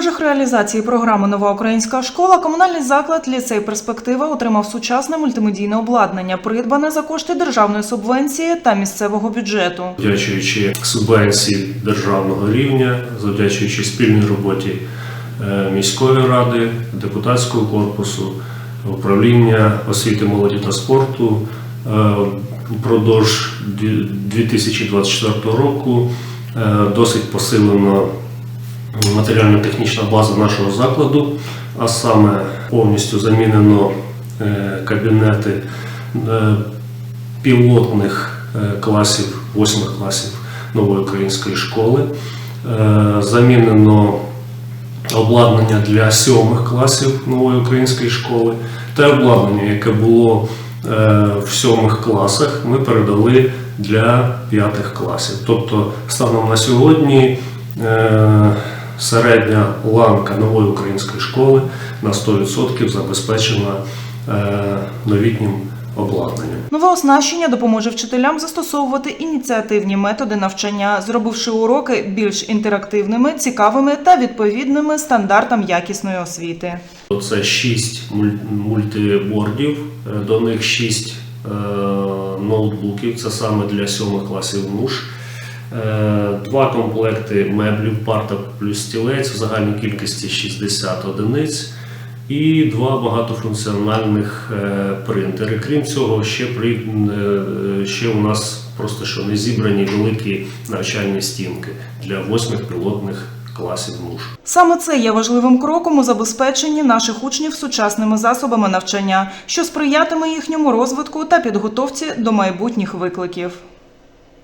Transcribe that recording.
межах реалізації програми Нова українська школа комунальний заклад ліцей Перспектива отримав сучасне мультимедійне обладнання, придбане за кошти державної субвенції та місцевого бюджету. завдячуючи субвенції державного рівня, завдячуючи спільній роботі е, міської ради, депутатського корпусу, управління освіти, молоді та спорту. е, Впродовж дві- 2024 року е, досить посилено матеріально-технічна база нашого закладу, а саме повністю замінено е, кабінети е, пілотних е, класів, восьмих класів нової української школи. Замінено обладнання для сьомих класів нової української школи. Те обладнання, яке було в сьомих класах, ми передали для п'ятих класів. Тобто, станом на сьогодні середня ланка нової української школи на 100% забезпечена е, новітнім обладнанням. Нове оснащення допоможе вчителям застосовувати ініціативні методи навчання, зробивши уроки більш інтерактивними, цікавими та відповідними стандартам якісної освіти. Це 6 мультибордів, е, до них 6 ноутбуків, це саме для 7 класів НУШ. Е, Два комплекти меблів, парта плюс стілець в загальній кількості 60 одиниць і два багатофункціональних е, принтери. Крім цього, ще, при, е, ще у нас просто що не зібрані великі навчальні стінки для восьмих пілотних класів НУШ. Саме це є важливим кроком у забезпеченні наших учнів сучасними засобами навчання, що сприятиме їхньому розвитку та підготовці до майбутніх викликів.